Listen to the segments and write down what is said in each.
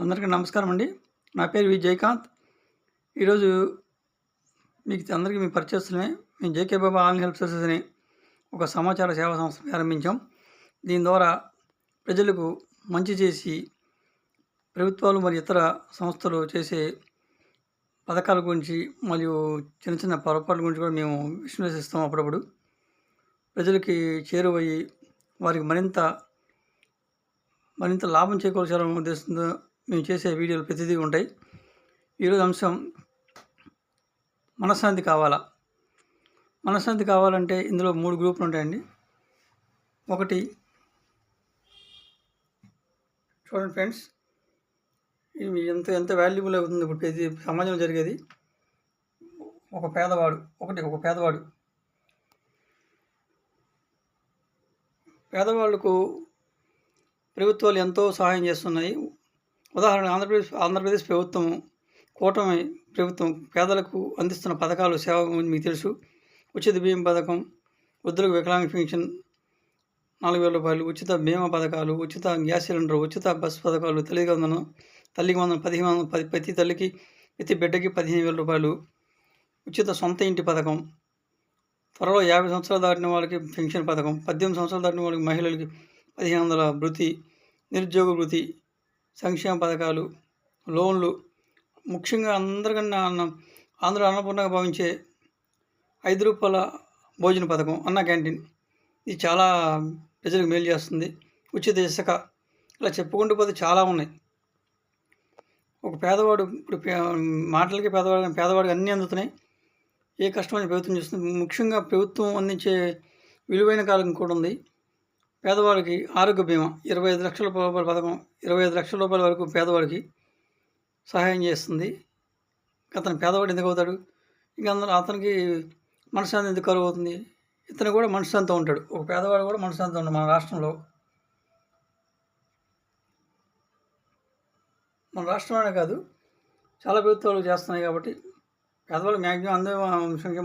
అందరికీ నమస్కారం అండి. నా పేరు వి. జయకాంత్. ఈరోజు మీకు అందరికీ మీ పరిచయస్తున్నాయి మేము JK Baba online help services అని ఒక సమాచార సేవా సంస్థ ప్రారంభించాం. దీని ద్వారా ప్రజలకు మంచి చేసి ప్రభుత్వాలు మరియు ఇతర సంస్థలు చేసే పథకాల గురించి మరియు చిన్న చిన్న పొరపాట్ల గురించి కూడా మేము విశ్లేషిస్తాం అప్పుడప్పుడు. ప్రజలకి చేరువయ్యి వారికి మరింత మరింత లాభం చేకూర్చాలనే ఉద్దేశంతో మేము చేసే వీడియోలు ప్రతిదీ ఉంటాయి. ఈరోజు అంశం మనశ్శాంతి కావాలా? మనశ్శాంతి కావాలంటే ఇందులో మూడు గ్రూపులు ఉంటాయండి. ఒకటి చూడండి ఫ్రెండ్స్ ఇవి ఎంత ఎంత వాల్యుబుల్ అవుతుంది ఇప్పుడు ప్రతి సమాజంలో జరిగేది? ఒక పేదవాడు ఒకటి ఒక పేదవాడు. పేదవాళ్ళకు ప్రభుత్వాలు ఎంతో సహాయం చేస్తున్నాయి. ఉదాహరణ ఆంధ్రప్రదేశ్ ఆంధ్రప్రదేశ్ ప్రభుత్వం కూటమి ప్రభుత్వం పేదలకు అందిస్తున్న పథకాలు సేవ మీకు తెలుసు. ఉచిత బియ్యం పథకం వృద్ధులకు వికలాంగ పెన్షన్ నాలుగు వేల రూపాయలు ఉచిత బీమా పథకాలు ఉచిత గ్యాస్ సిలిండర్ ఉచిత బస్ పథకాలు తల్లిగా వందన తల్లికి వందన పదిహేను వందల పది ప్రతి తల్లికి ప్రతి బిడ్డకి పదిహేను వేల రూపాయలు. ఉచిత సొంత ఇంటి పథకం త్వరలో యాభై సంవత్సరాలు దాటిన వాళ్ళకి పెన్షన్ పథకం పద్దెనిమిది సంవత్సరాలు దాటిన వాళ్ళకి మహిళలకి పదిహేను వందల వృత్తి నిరుద్యోగ వృత్తి సంక్షేమ పథకాలు లోన్లు ముఖ్యంగా అందరికన్నా అన్న ఆంధ్ర అన్నపూర్ణగా భావించే ఐదు రూపాయల భోజన పథకం అన్న క్యాంటీన్. ఇది చాలా ప్రజలకు మేలు చేస్తుంది. ఉచిత ఇసుక ఇలా చెప్పుకుంటూ పోతే చాలా ఉన్నాయి. ఒక పేదవాడు ఇప్పుడు మాటలకి పేదవాడు పేదవాడికి అన్నీ అందుతున్నాయి. ఏ కష్టమైన ప్రభుత్వం చేస్తుంది. ముఖ్యంగా ప్రభుత్వం అందించే విలువైన కాలం కూడా ఉంది. పేదవాడికి ఆరోగ్య బీమా ఇరవై ఐదు లక్షల రూపాయల పథకం ఇరవై ఐదు లక్షల రూపాయల వరకు పేదవాడికి సహాయం చేస్తుంది. అతను పేదవాడు ఎందుకు అవుతాడు? ఇంకా అందరూ అతనికి మనశ్శాంతి ఎందుకు కరువు అవుతుంది ఇతను కూడా మనశ్శాంతి ఉంటాడు. ఒక పేదవాడు కూడా మనశ్శాంతి ఉంటాడు మన రాష్ట్రంలో. మన రాష్ట్రంలోనే కాదు చాలా ప్రభుత్వాలు చేస్తున్నాయి కాబట్టి పేదవాళ్ళు మ్యాక్సిమం అందే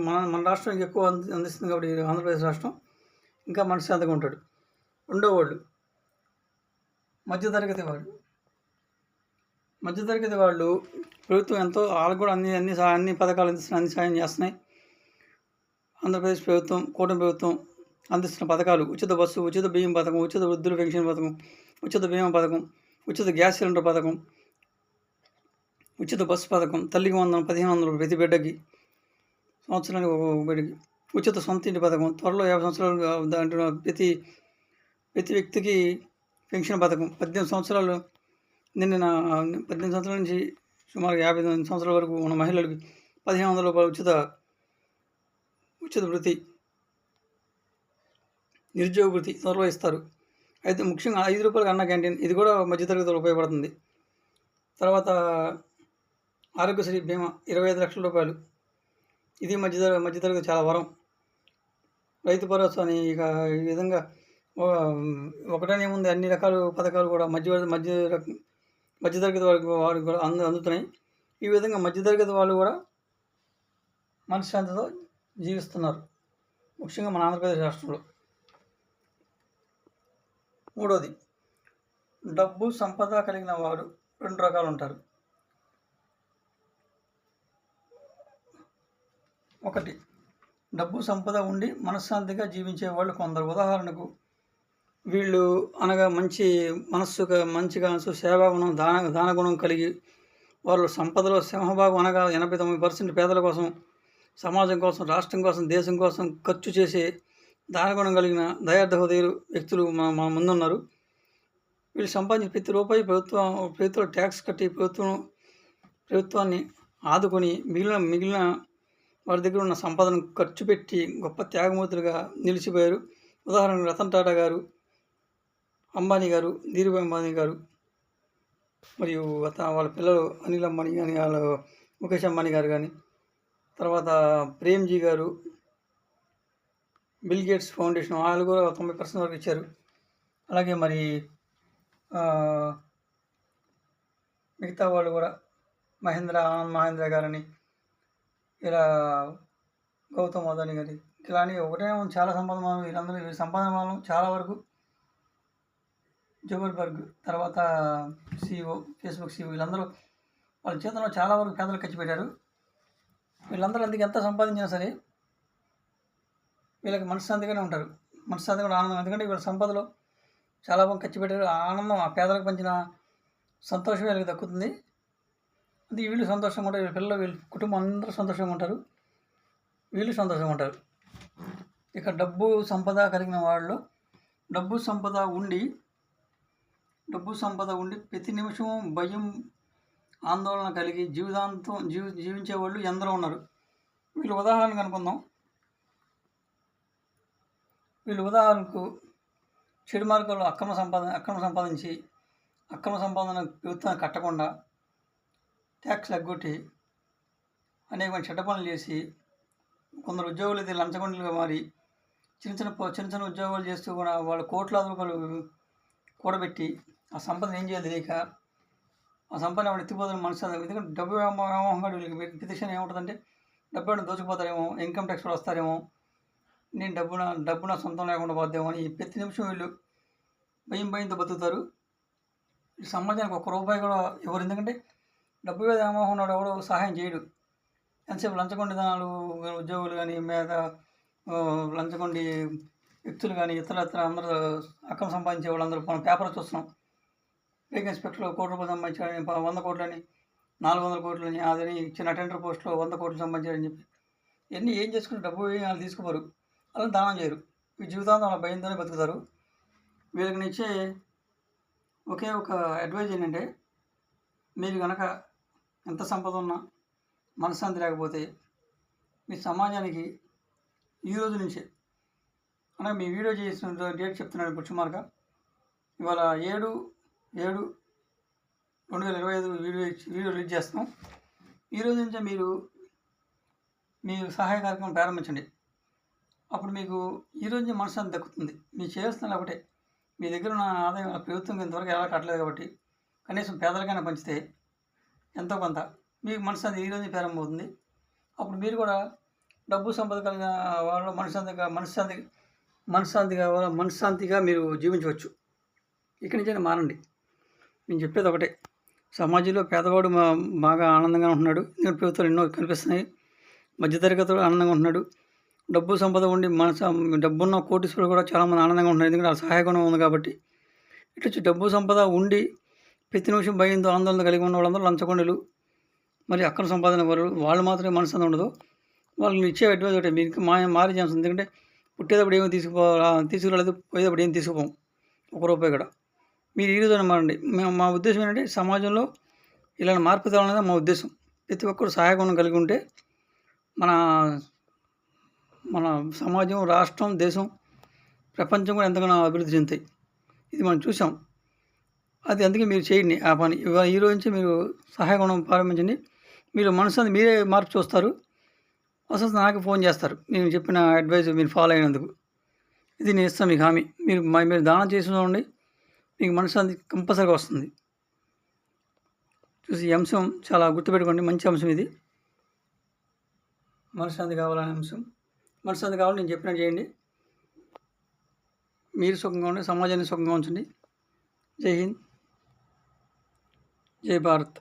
మన మన రాష్ట్రానికి ఎక్కువ అంది అందిస్తుంది కాబట్టి ఆంధ్రప్రదేశ్ రాష్ట్రం ఇంకా మనశ్శాంతిగా ఉంటాడు. ఉండేవాళ్ళు. మధ్యతరగతి వాళ్ళు. మధ్యతరగతి వాళ్ళు ప్రభుత్వం ఎంతో వాళ్ళకు కూడా అన్ని అన్ని సహా- అన్ని పథకాలు అందిస్తున్నాయి అన్ని సాయం చేస్తున్నాయి. ఆంధ్రప్రదేశ్ ప్రభుత్వం కూటమి ప్రభుత్వం అందిస్తున్న పథకాలు ఉచిత బస్సు ఉచిత బియ్యం పథకం ఉచిత వృద్ధుల పెన్షన్ పథకం ఉచిత బీమా పథకం ఉచిత గ్యాస్ సిలిండర్ పథకం ఉచిత బస్సు పథకం తల్లికి వందనం పదిహేను వందలు ప్రతి బిడ్డకి సంవత్సరానికి ఒక బిడ్డకి ఉచిత సొంత ఇంటి పథకం త్వరలో యాభై సంవత్సరాలు దాంట్లో ప్రతి ప్రతి వ్యక్తికి పెన్షన్ పథకం. పద్దెనిమిది సంవత్సరాలు నిన్న పద్దెనిమిది సంవత్సరాల నుంచి సుమారు యాభై తొమ్మిది సంవత్సరాల వరకు ఉన్న మహిళలకు పదిహేను వందల రూపాయలు ఉచిత ఉచిత వృత్తి నిరుద్యోగ వృత్తి త్వరలో ఇస్తారు అయితే ముఖ్యంగా ఐదు రూపాయలకు అన్న క్యాంటీన్ ఇది కూడా మధ్యతరగతిలో ఉపయోగపడుతుంది. తర్వాత ఆరోగ్యశ్రీ బీమా ఇరవై ఐదు లక్షల రూపాయలు. ఇది మధ్య మధ్యతరగతి చాలా వరం. రైతు భరోసా అని ఇక ఈ విధంగా ఒకటనే ఉంది అన్ని రకాల పథకాలు కూడా మధ్య మధ్య మధ్యతరగతి వారికి వారికి కూడా అందు అందుతున్నాయి. ఈ విధంగా మధ్యతరగతి వాళ్ళు కూడా మనశ్శాంతితో జీవిస్తున్నారు. ముఖ్యంగా మన ఆంధ్రప్రదేశ్ రాష్ట్రంలో. మూడోది డబ్బు సంపద కలిగిన వారు రెండు రకాలు ఉంటారు. ఒకటి డబ్బు సంపద ఉండి మనశ్శాంతిగా జీవించే వాళ్ళు కొందరు. ఉదాహరణకు వీళ్ళు అనగా మంచి మనస్సుగా మంచిగా సేవాగుణం దాన దానగుణం కలిగి వాళ్ళు సంపదలో సింహభాగం అనగా ఎనభై తొమ్మిది పర్సెంట్ పేదల కోసం సమాజం కోసం రాష్ట్రం కోసం దేశం కోసం ఖర్చు చేసే దానగుణం కలిగిన దయార్థ హృదయులు వ్యక్తులు మా మా ముందున్నారు. వీళ్ళు సంపాదించిన ప్రతి రూపాయి ప్రభుత్వం ప్రభుత్వం ట్యాక్స్ కట్టి ప్రభుత్వం ప్రభుత్వాన్ని ఆదుకొని మిగిలిన మిగిలిన వారి దగ్గర ఉన్న సంపదను ఖర్చు పెట్టి గొప్ప త్యాగమూర్తులుగా నిలిచిపోయారు. ఉదాహరణకు రతన్ టాటా గారు అంబానీ గారు ధీరుభాయ్ అంబానీ గారు మరియు వాళ్ళ పిల్లలు అనిల్ అంబానీ కానీ వాళ్ళ ముఖేష్ అంబానీ గారు కానీ తర్వాత ప్రేమ్జీ గారు బిల్ గేట్స్ ఫౌండేషన్ వాళ్ళు కూడా తొంభై పర్సెంట్ వరకు ఇచ్చారు. అలాగే మరి మిగతా వాళ్ళు కూడా మహేంద్ర ఆనంద్ మహేంద్ర గారని ఇలా గౌతమ్ అదాని గారి ఇలానే ఒకటే చాలా సంపాదన వీళ్ళందరూ వీళ్ళ సంపాదన చాలా వరకు జబర్బర్గ్ తర్వాత సీఈఓ ఫేస్బుక్ సీఈఓ వీళ్ళందరూ వాళ్ళ జీతంలో చాలా వరకు పేదలు ఖర్చు పెట్టారు. వీళ్ళందరూ అందుకు ఎంత సంపాదించినా సరే వీళ్ళకి మనశ్శాంతిగానే ఉంటారు. మనశ్శాంతి కూడా ఆనందం. ఎందుకంటే వీళ్ళ సంపదలో చాలా బాగా ఖర్చు పెట్టారు. ఆ ఆనందం ఆ పేదలకు పంచిన సంతోషం వీళ్ళకి దక్కుతుంది. అది వీళ్ళు సంతోషంగా ఉంటారు. వీళ్ళ పిల్లలు వీళ్ళ కుటుంబం అందరూ సంతోషంగా ఉంటారు. వీళ్ళు సంతోషంగా ఉంటారు. ఇక డబ్బు సంపద కలిగిన వాళ్ళు డబ్బు సంపద ఉండి డబ్బు సంపద ఉండి ప్రతి నిమిషం భయం ఆందోళన కలిగి జీవితాంతం జీవి జీవించే వాళ్ళు ఎందరో ఉన్నారు. వీళ్ళు ఉదాహరణకు అనుకుందాం. వీళ్ళు ఉదాహరణకు చెడు మార్గంలో అక్రమ సంపాదన అక్రమ సంపాదించి అక్రమ సంపాదన ప్రభుత్వాన్ని కట్టకుండా ట్యాక్స్ ఎగ్గొట్టి అనేక చెడ్డ పనులు చేసి కొందరు ఉద్యోగులు అయితే లంచగొండలుగా మారి చిన్న చిన్న చిన్న చిన్న ఉద్యోగాలు చేస్తూ కూడా వాళ్ళు కోట్లాది రూపాయలు కూడబెట్టి ఆ సంపదను ఏం చేయాలి తెలియక ఆ సంపద వాడు ఎత్తిపోతున్న మనసు ఎందుకంటే డబ్బు వ్యామో- వ్యామోహంగా వీళ్ళకి పిటిషన్ ఏముంటుందంటే డబ్బు ఏమైనా దోచుకుపోతారేమో ఇన్కమ్ ట్యాక్స్ కూడా వస్తారేమో నేను డబ్బున డబ్బు నా సొంతం లేకుండా పోద్దేమో అని ప్రతి నిమిషం వీళ్ళు భయం భయంతో బతుకుతారు. ఈ సమాజానికి ఒక్క రూపాయి కూడా ఎవరు ఎందుకంటే డబ్బు మీద వ్యామోహం ఉన్నాడు ఎవడో సహాయం చేయడు. ఎంతసేపు లంచగొండిదనాలు ఉద్యోగులు కానీ మీద లంచగొండి వ్యక్తులు కానీ ఇతర ఇతర అందరూ అక్రమ సంపాదించే వాళ్ళందరూ మనం పేపర్ చూస్తున్నాం. టెక్ ఇన్స్పెక్టర్లో కోటి రూపాయలు సంపాదించాడని వంద కోట్లని నాలుగు వందల కోట్లని అదని చిన్న టెండర్ పోస్ట్లో వంద కోట్లు సంపాదించాడని చెప్పి. ఇవన్నీ ఏం చేసుకుని డబ్బు వాళ్ళు తీసుకుపోరు అలా దానం చేయరు. ఈ జీవితాంతం వాళ్ళ భయంతోనే బతుకుతారు. వీళ్ళకి నేను ఇచ్చే ఒకే ఒక అడ్వైజ్ ఏంటంటే మీరు కనుక ఎంత సంపద ఉన్నా మనశ్శాంతి లేకపోతే మీ సమాజానికి ఈ రోజు నుంచే అనగా మీ వీడియో చేసిన డేట్ చెప్తున్నాను ఇప్పుడు ఇవాళ ఏడు ఏడు రెండు వేల ఇరవై ఐదు వీడియో ఇచ్చి- వీడియో రిలీజ్ చేస్తాం ఈ రోజు నుంచే మీరు మీ సహాయ కార్యక్రమం ప్రారంభించండి. అప్పుడు మీకు ఈ మనసు మనశ్శాంతి దక్కుతుంది. మీరు చేస్తున్నారు ఒకటే. మీ దగ్గర ఉన్న ఆదాయం ప్రభుత్వం ఇంతవరకు ఎలా కట్టలేదు కాబట్టి కనీసం పేదలకైనా పంచితే ఎంతో కొంత మీకు మనశ్శాంతి ఈ ఈరోజు ప్రారంభమవుతుంది. అప్పుడు మీరు కూడా డబ్బు సంపద కలిగిన వాళ్ళు మనశ్శాంతిగా మనశ్శాంతి మనశ్శాంతిగా మనశ్శాంతిగా మీరు జీవించవచ్చు. ఇక్కడి నుంచే మారండి. నేను చెప్పేది ఒకటే. సమాజంలో పేదవాడు మా బాగా ఆనందంగా ఉంటున్నాడు. ఎందుకంటే ప్రభుత్వాలు ఎన్నో కనిపిస్తున్నాయి. మధ్యతరగతులు ఆనందంగా ఉంటున్నాడు. డబ్బు సంపద ఉండి మనస డబ్బున్న కోటీశ్వరులు కూడా చాలామంది ఆనందంగా ఉంటున్నారు. ఎందుకంటే ఆ సహాయగుణం ఉంది కాబట్టి. ఇటు వచ్చి డబ్బు సంపద ఉండి ప్రతి నిమిషం భయంతో ఆందోళన కలిగి ఉన్న వాళ్ళందరూ లంచగొండలు. మరి అక్కడ సంపాదన వాళ్ళు వాళ్ళు మాత్రమే మనసు ఉండదు. వాళ్ళని ఇచ్చే అడ్వైజ్ ఒకటి. మీకు మా మారి ఛాన్స్ ఎందుకంటే పుట్టేటప్పుడు ఏమీ తీసుకుపో తీసుకురాలేదు. పోయేటప్పుడు ఏం తీసుకుపోం ఒక రూపాయి కూడా. మీరు ఈ రోజున మారండి. మేము మా ఉద్దేశం ఏంటంటే సమాజంలో ఇలాంటి మార్పు తేవాలనేది మా ఉద్దేశం. ప్రతి ఒక్కరు సహాయగుణం కలిగి ఉంటే మన మన సమాజం రాష్ట్రం దేశం ప్రపంచం కూడా ఎంతగానో అభివృద్ధి చెందుతాయి. ఇది మనం చూసాం అది అందుకే మీరు చేయండి ఆ పని. ఈ రోజు నుంచి మీరు సహాయగుణం ప్రారంభించండి. మీరు మనసు మీరే మార్పు చూస్తారు. అసలు నాకు ఫోన్ చేస్తారు. నేను చెప్పిన అడ్వైజ్ మీరు ఫాలో అయినందుకు. ఇది నేను ఇస్తాను మీకు హామీ. మీరు మా- మీరు దానం చేసి ఉండండి మీకు మనశ్శాంతి కంపల్సరీగా వస్తుంది. చూసి ఈ అంశం చాలా గుర్తుపెట్టుకోండి. మంచి అంశం ఇది. మనశ్శాంతి కావాలనే అంశం. మనశ్శాంతి కావాలి నేను చెప్పినట్టు చేయండి. మీరు సుఖంగా ఉండి సమాజాన్ని సుఖంగా ఉంచండి. జై హింద్. జై భారత్.